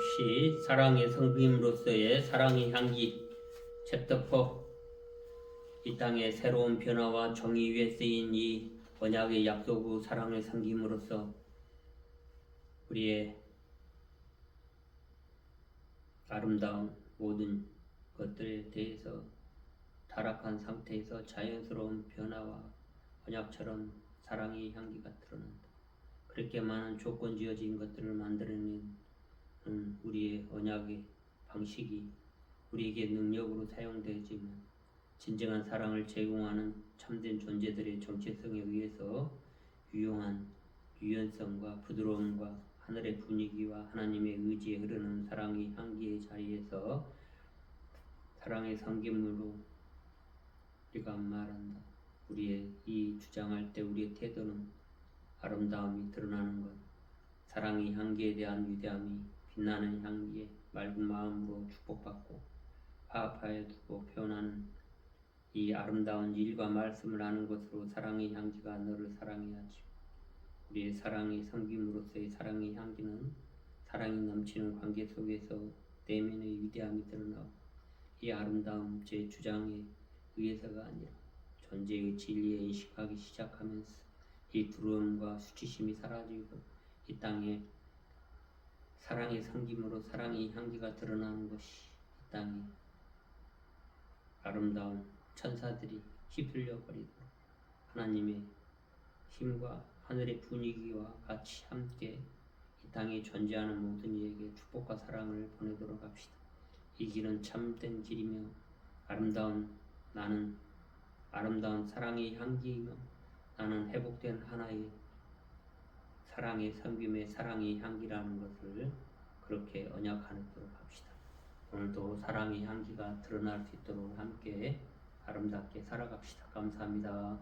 없이 사랑의 성김으로서의 사랑의 향기 챕터 4이 땅의 새로운 변화와 정의 위에 쓰인 이 언약의 약속 후 사랑의 성김으로써 우리의 아름다운 모든 것들에 대해서 타락한 상태에서 자연스러운 변화와 언약처럼 사랑의 향기가 드러난다. 그렇게 많은 조건 지어진 것들을 만들어내는 우리의 언약의 방식이 우리에게 능력으로 사용되지만 진정한 사랑을 제공하는 참된 존재들의 정체성에 의해서 유용한 유연성과 부드러움과 하늘의 분위기와 하나님의 의지에 흐르는 사랑의 향기의 자리에서 사랑의 성김으로 우리가 말한다. 우리의 이 주장할 때 우리의 태도는 아름다움이 드러나는 것, 사랑의 향기에 대한 위대함이 빛나는 향기에 맑은 마음으로 축복받고 파파에 두고 표현하는 이 아름다운 일과 말씀을 아는 것으로 사랑의 향기가 너를 사랑해야지. 우리의 사랑의 섬김으로서의 사랑의 향기는 사랑이 넘치는 관계 속에서 내면의 위대함이 드러나고 이 아름다움 제 주장에 의해서가 아니라 존재의 진리에 인식하기 시작하면서 이 두려움과 수치심이 사라지고 이 땅에 사랑의 섬김으로 사랑의 향기가 드러나는 것이 이 땅에 아름다운 천사들이 휩쓸려 버리도록 하나님의 힘과 하늘의 분위기와 같이 함께 이 땅에 존재하는 모든 이에게 축복과 사랑을 보내도록 합시다. 이 길은 참된 길이며 아름다운 나는 아름다운 사랑의 향기이며 나는 회복된 하나의 사랑의 섬김의 사랑의 향기라는 것을 그렇게 언약하도록 합시다. 오늘도 사랑의 향기가 드러날 수 있도록 함께 아름답게 살아갑시다. 감사합니다.